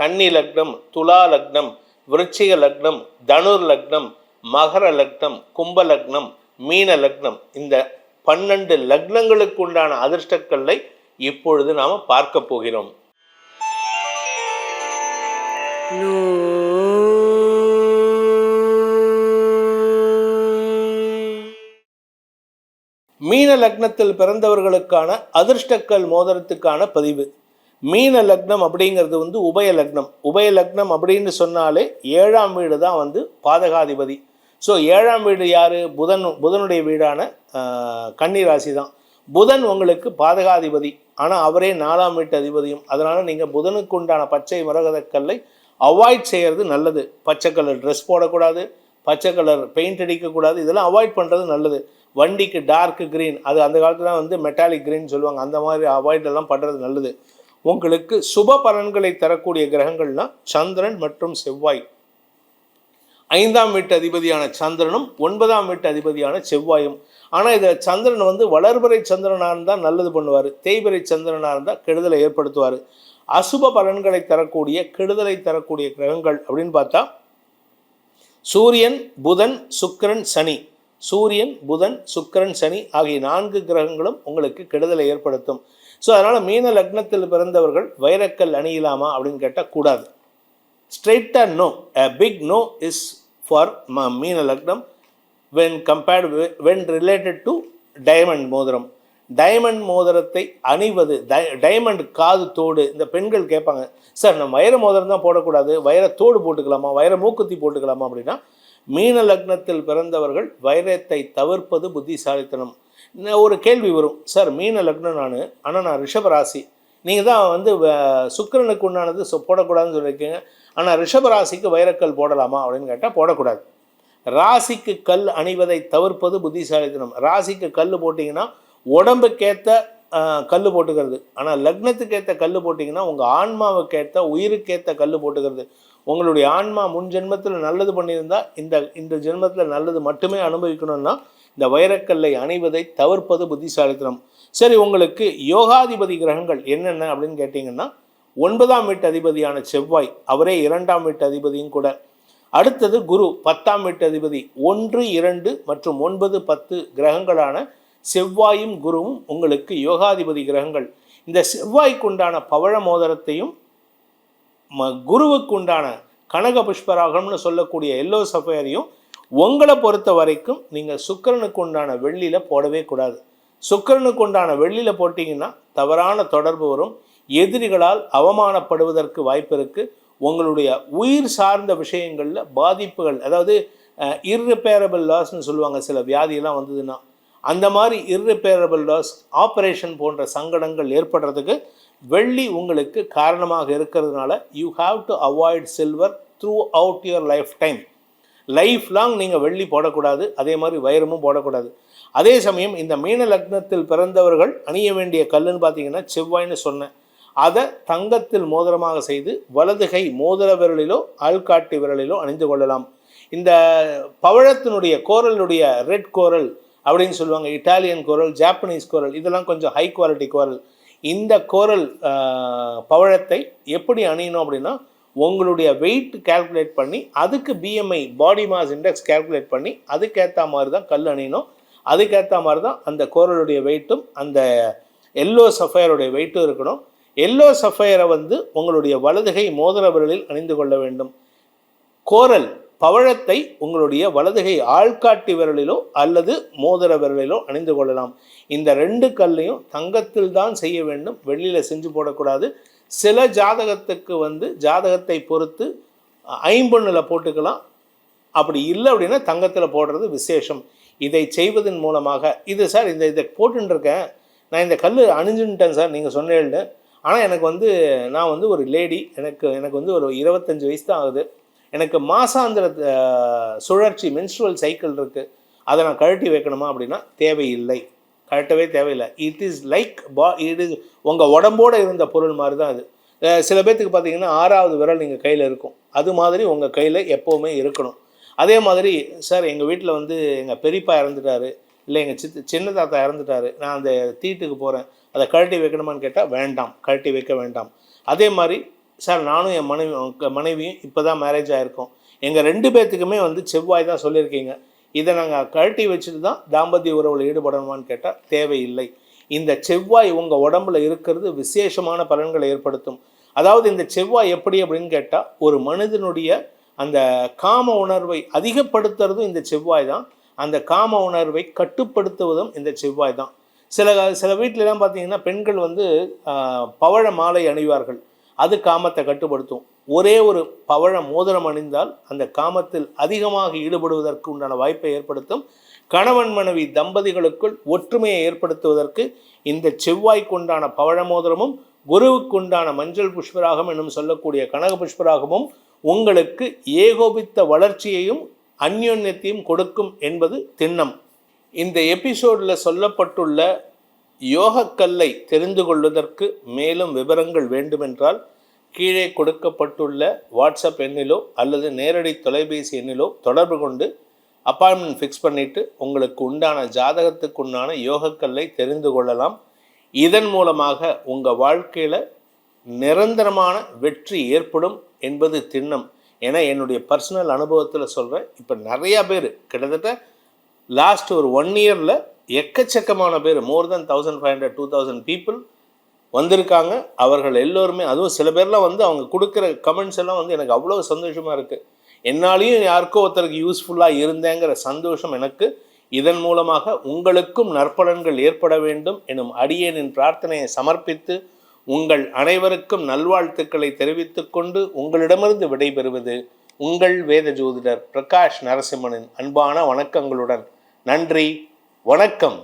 கன்னி லக்னம் துலா லக்னம் விருச்சிக லக்னம் தனுர் லக்னம் மகர லக்னம் கும்ப லக்னம் மீன லக்னம். இந்த பன்னெண்டு லக்னங்களுக்கு உண்டான அதிர்ஷ்டக்கல்லை இப்பொழுது நாம் பார்க்க போகிறோம். மீன லக்னத்தில் பிறந்தவர்களுக்கான அதிர்ஷ்டக்கல் மோதிரத்துக்கான பதிவு. மீன லக்னம் அப்படிங்கிறது வந்து உபய லக்னம். உபய லக்னம் அப்படின்னு சொன்னாலே ஏழாம் வீடு தான் வந்து பாதகாதிபதி. ஸோ ஏழாம் வீடு யார்? புதன் புதனுடைய வீடான கன்னி ராசி தான். புதன் உங்களுக்கு பாதகாதிபதி. ஆனால் அவரே நாலாம் வீட்டு அதிபதியும். அதனால் நீங்கள் புதனுக்கு உண்டான பச்சை மரகதக்கல்லை அவாய்ட் செய்கிறது நல்லது. பச்சை கலர் ட்ரெஸ் போடக்கூடாது. பச்சை கலர் பெயிண்ட் அடிக்கக்கூடாது. இதெல்லாம் அவாய்ட் பண்ணுறது நல்லது. வண்டிக்கு டார்க் க்ரீன் அது அந்த காலத்தில் வந்து மெட்டாலிக் க்ரீன் சொல்லுவாங்க. அந்த மாதிரி அவாய்ட் எல்லாம் பண்ணுறது நல்லது. உங்களுக்கு சுப பலன்களை தரக்கூடிய கிரகங்கள்னா சந்திரன் மற்றும் செவ்வாய். ஐந்தாம் வீட்டு அதிபதியான சந்திரனும் ஒன்பதாம் வீட்டு அதிபதியான செவ்வாயும். ஆனால் இதை சந்திரன் வந்து வளர்பிறை சந்திரனாக இருந்தால் நல்லது பண்ணுவார். தேய்பிறை சந்திரனாக இருந்தால் கெடுதலை ஏற்படுத்துவார். அசுப பலன்களை தரக்கூடிய கெடுதலை தரக்கூடிய கிரகங்கள் அப்படின்னு பார்த்தா சூரியன் புதன் சுக்கிரன் சனி. சூரியன் புதன் சுக்கிரன் சனி ஆகிய நான்கு கிரகங்களும் உங்களுக்கு கெடுதலை ஏற்படுத்தும். ஸோ அதனால் மீன லக்னத்தில் பிறந்தவர்கள் வைரக்கல் அணியலாமா அப்படின்னு கேட்டால் கூடாது. ஸ்ட்ரெயிட்டாக no a big no is for ம மீன லக்னம் when compared when related to diamond மோதிரம். டைமண்ட் மோதிரத்தை அணிவது டைமண்ட் காது தோடு இந்த பெண்கள் கேட்பாங்க சார் நம்ம வைர மோதிரம் தான் போடக்கூடாது வைர தோடு போட்டுக்கலாமா வைர மூக்குத்தி போட்டுக்கலாமா? அப்படின்னா மீன லக்னத்தில் பிறந்தவர்கள் வைரத்தை தவிர்ப்பது புத்திசாலித்தனம். ஒரு கேள்வி வரும். சார் மீன லக்னம் நான் ஆனால் நான் ரிஷபராசி. நீங்கள் தான் வந்து வ- சுக்கிரனுக்கு உண்டானது சொ- போடக்கூடாதுன்னு சொல்லியிருக்கீங்க. ஆனால் ரிஷபராசிக்கு வைரக்கல் போடலாமா? அப்படின்னு கேட்டால் போடக்கூடாது. ராசிக்கு கல் அணிவதை தவிர்ப்பது புத்திசாலித்தனம். ராசிக்கு கல் போட்டிங்கன்னா உடம்புக்கேற்ற கல் போட்டுக்கிறது. ஆனால் லக்னத்துக்கேற்ற கல் போட்டிங்கன்னா உங்கள் ஆன்மாவுக்கு ஏற்ற உயிருக்கேற்ற கல் போட்டுக்கிறது. உங்களுடைய ஆன்மா முன் ஜென்மத்தில் நல்லது பண்ணியிருந்தால் இந்த இந்த ஜென்மத்தில் நல்லது மட்டுமே அனுபவிக்கணும்னா இந்த வைரக்கல்லை அணிவதை தவிர்ப்பது புத்திசாலித்தனம். சரி உங்களுக்கு யோகாதிபதி கிரகங்கள் என்னென்ன அப்படின்னு கேட்டிங்கன்னா ஒன்பதாம் வீட்டு அதிபதியான செவ்வாய் அவரே இரண்டாம் வீட்டு அதிபதியும் கூட. அடுத்தது குரு பத்தாம் வீட்டு அதிபதி ஒன்று இரண்டு மற்றும் ஒன்பது பத்து கிரகங்களான செவ்வாயும் குருவும் உங்களுக்கு யோகாதிபதி கிரகங்கள். இந்த செவ்வாய்க்கு உண்டான பவழ மோதிரத்தையும் ம குருவுக்கு உண்டான கனக புஷ்பராகம்னு சொல்லக்கூடிய எல்லோ சஃபையரையும் உங்களை பொறுத்த வரைக்கும் நீங்கள் சுக்கிரனுக்கு உண்டான வெள்ளியில் போடவே கூடாது. சுக்கிரனுக்கு உண்டான வெள்ளியில் போட்டிங்கன்னா தவறான தொடர்பு வரும். எதிரிகளால் அவமானப்படுவதற்கு வாய்ப்பு இருக்குது உங்களுடைய உயிர் சார்ந்த விஷயங்களில் பாதிப்புகள் அதாவது இர்ரிப்பேரபிள் லாஸ்ன்னு சொல்லுவாங்க. சில வியாதியெல்லாம் வந்ததுன்னா அந்த மாதிரி இர்ரிப்பேரபிள் லாஸ் ஆப்ரேஷன் போன்ற சங்கடங்கள் ஏற்படுறதுக்கு வெள்ளி உங்களுக்கு காரணமாக இருக்கிறதுனால you have to avoid silver throughout your lifetime lifelong நீங்கள் வெள்ளி போடக்கூடாது அதே மாதிரி வைரமும் போடக்கூடாது. அதே சமயம் இந்த மீன லக்னத்தில் பிறந்தவர்கள் அணிய வேண்டிய கல்லுன்னு பார்த்தீங்கன்னா செவ்வாய்ன்னு சொன்னேன். அதை தங்கத்தில் மோதிரமாக செய்து வலதுகை மோதிர விரலிலோ ஆள்காட்டி விரலிலோ அணிந்து கொள்ளலாம். இந்த பவழத்தினுடைய கோரலுடைய ரெட் கோரல் அப்படின்னு சொல்லுவாங்க இட்டாலியன் கோரல் ஜாப்பனீஸ் கோரல் இதெல்லாம் கொஞ்சம் ஹை குவாலிட்டி கோரல் இந்த கோரல் பவழத்தை எப்படி அணியணும் அப்படின்னா உங்களுடைய வெயிட் கால்குலேட் பண்ணி அதுக்கு BMI body mass index calculate பண்ணி அதுக்கேற்ற மாதிரி தான் கல் அணியணும். அதுக்கேற்ற மாதிரி தான் அந்த கோரலுடைய வெயிட்டும் அந்த எல்லோ சஃபையருடைய வெயிட்டும் இருக்கணும். எல்லோ சஃபையரை வந்து உங்களுடைய வலதுகை மோதிர விரலில் அணிந்து கொள்ள வேண்டும். கோரல் பவழத்தை உங்களுடைய வலதுகை ஆள்காட்டி விரலிலோ அல்லது மோதிர விரலிலோ அணிந்து கொள்ளலாம். இந்த ரெண்டு கல்லையும் தங்கத்தில் தான் செய்ய வேண்டும். வெள்ளியில் செஞ்சு போடக்கூடாது. சில ஜாதகத்துக்கு வந்து ஜாதகத்தை பொறுத்து ஐம்பொண்ணில் போட்டுக்கலாம். அப்படி இல்லை அப்படின்னா தங்கத்தில் போடுறது விசேஷம். இதை செய்வதன் மூலமாக இது சார் இந்த இதை போட்டுருக்கேன் நான் இந்த கல் அணிஞ்சுன்ட்டேன் சார் நீங்கள் சொன்னேன்னு ஆனால் எனக்கு வந்து நான் வந்து ஒரு லேடி. எனக்கு எனக்கு வந்து ஒரு இருபத்தஞ்சி வயசு தான் ஆகுது. எனக்கு மாசாந்திர சுழற்சி மென்ஸ்ட்ரல் சைக்கிள் இருக்குது அதை நான் கழட்டி வைக்கணுமா அப்படின்னா தேவையில்லை. கழட்டவே தேவையில்லை. இட் இஸ் லைக் பா இட் இஸ் உங்கள் உடம்போட இருந்த பொருள் மாதிரி தான் அது சில பேர்த்துக்கு பார்த்தீங்கன்னா ஆறாவது விரல் நீங்கள் கையில் இருக்கும். அது மாதிரி உங்கள் கையில் எப்போவுமே இருக்கணும். அதே மாதிரி சார் எங்கள் வீட்டில் வந்து எங்கள் பெரியப்பா இறந்துட்டாரு. இல்லை எங்கள் சித்து சின்ன தாத்தா இறந்துட்டாரு. நான் அந்த தீட்டுக்கு போகிறேன் அதை கழட்டி வைக்கணுமான்னு கேட்டால் வேண்டாம். கழட்டி வைக்க வேண்டாம். அதே மாதிரி சார் நானும் என் மனைவி மனைவியும் இப்போ தான் மேரேஜ் ஆகிருக்கோம் எங்கள் ரெண்டு பேர்த்துக்குமே வந்து செவ்வாய் தான் சொல்லியிருக்கீங்க. இதை நாங்கள் கழட்டி வச்சுட்டு தான் தாம்பத்திய உறவில் ஈடுபடணுமான்னு கேட்டால் தேவையில்லை. இந்த செவ்வாய் உங்கள் உடம்புல இருக்கிறது விசேஷமான பலன்களை ஏற்படுத்தும். அதாவது இந்த செவ்வாய் எப்படி அப்படின்னு கேட்டால் ஒரு மனிதனுடைய அந்த காம உணர்வை அதிகப்படுத்துறதும் இந்த செவ்வாய் தான். அந்த காம உணர்வை கட்டுப்படுத்துவதும் இந்த செவ்வாய் தான். சில சில வீட்டிலலாம் பார்த்தீங்கன்னா பெண்கள் வந்து பவழ மாலை அணிவார்கள். அது காமத்தை கட்டுப்படுத்தும். ஒரே ஒரு பவழ மோதிரம் அணிந்தால் அந்த காமத்தில் அதிகமாக ஈடுபடுவதற்கு உண்டான வாய்ப்பை ஏற்படுத்தும். கணவன் மனைவி தம்பதிகளுக்குள் ஒற்றுமையை ஏற்படுத்துவதற்கு இந்த செவ்வாய்க்கு உண்டான பவழ மோதிரமும் குருவுக்குண்டான மஞ்சள் புஷ்பராகம் என்னும் சொல்லக்கூடிய கனக புஷ்பராகமும் உங்களுக்கு ஏகோபித்த வளர்ச்சியையும் அந்யோன்யத்தையும் கொடுக்கும் என்பது திண்ணம். இந்த எபிசோடில் சொல்லப்பட்டுள்ள யோகக்கல்லை தெரிந்து கொள்வதற்கு மேலும் விவரங்கள் வேண்டுமென்றால் கீழே கொடுக்கப்பட்டுள்ள வாட்ஸ்அப் எண்ணிலோ அல்லது நேரடி தொலைபேசி எண்ணிலோ தொடர்பு கொண்டு அப்பாயின்மெண்ட் ஃபிக்ஸ் பண்ணிவிட்டு உங்களுக்கு உண்டான ஜாதகத்துக்கு உண்டான யோகக்கல்லை தெரிந்து கொள்ளலாம். இதன் மூலமாக உங்கள் வாழ்க்கையில் நிரந்தரமான வெற்றி ஏற்படும் என்பது திண்ணம். ஏன்னா என்னுடைய பர்சனல் அனுபவத்தில் சொல்கிறேன் இப்போ நிறையா பேர் கிட்டத்தட்ட லாஸ்ட் ஒரு ஒன் இயரில் எக்கச்சக்கமான பேர் more than thousand five hundred two thousand people வந்திருக்காங்க. அவர்கள் எல்லோருமே அதுவும் சில பேர்லாம் வந்து அவங்க கொடுக்குற கமெண்ட்ஸ் எல்லாம் வந்து எனக்கு அவ்வளோ சந்தோஷமாக இருக்குது என்னாலையும் யாருக்கோ ஒருத்தருக்கு யூஸ்ஃபுல்லாக இருந்தேங்கிற சந்தோஷம் எனக்கு. இதன் மூலமாக உங்களுக்கும் நற்பலன்கள் ஏற்பட வேண்டும் எனும் அடியேனின் பிரார்த்தனையை சமர்ப்பித்து உங்கள் அனைவருக்கும் நல்வாழ்த்துக்களை தெரிவித்துக்கொண்டு உங்களிடமிருந்து விடைபெறுவது உங்கள் வேத ஜோதிடர் பிரகாஷ் நரசிம்மனின் அன்பான வணக்கங்களுடன். நன்றி வணக்கம்.